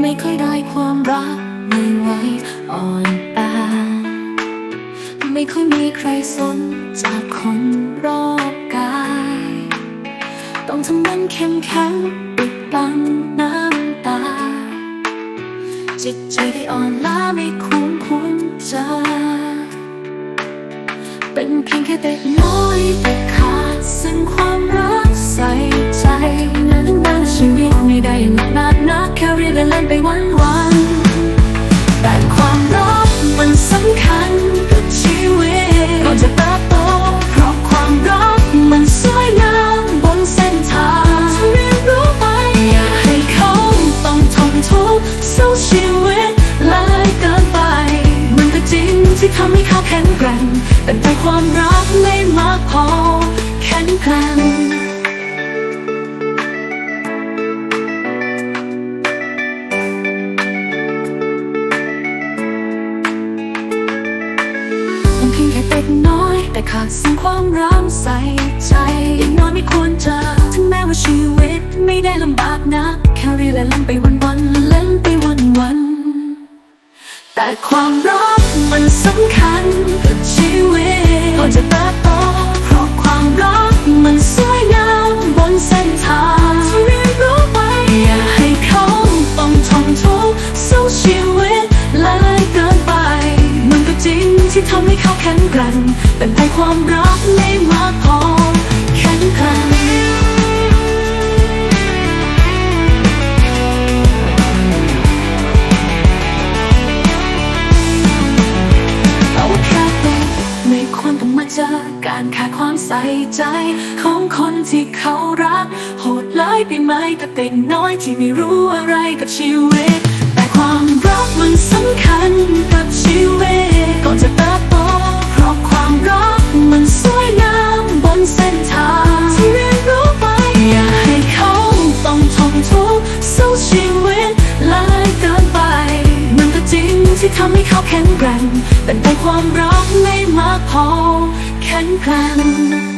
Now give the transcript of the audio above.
ไม่ค่อยได้ความรักไม่ไหวอ่อนแอไม่ค่อยมีใครสนจากคนรอบกาย ต้องทำมันเข้มแข็งปิดบังน้ำตา จิตใจที่อ่อนล้าไม่คุ้นคุ้นเจเป็นเพียงแค่เด็กน้อยแต่ขาดซึ่งความรักใส่ใจ ค่เรียนและเล่นไปวันวันแต่ความรักมันสำคัญกับชีวิตก่อนจะเติบโตเพราะความรักมันสวยงามบนเส้นทางที่เรียนรู้ไปอย่าให้เขาต้องทนทุกข์สู้ชีวิตหลายเกินไป มันก็จริงที่ทำให้เขาแข็งแกร่งแต่แต่ความรักไม่มากพอ แต่ขาดสิ่งความรักใส่ใจอย่างน้อยไม่ควรเจอถึงแม้ว่าชีวิตไม่ได้ลำบากนักแค่เรียนเล่นไปวันวันเล่นไปวันวันแต่ความรัก งแกร่งแต่ในความรักไม่มากพอแข็งแกร่งเอาแค่เป็นไม่ควรต้องมาเจอการขาดความใส่ใจ ของคนที่เขารัก โหดร้ายไปไหมกับเด็กน้อยที่ไม่รู้อะไรกับชีวิต แต่ความรักมันสำคัญ ที่ทำให้เขาแข็งแกร่งแต่ในความรักไม่มากพอแข็งแกร่ง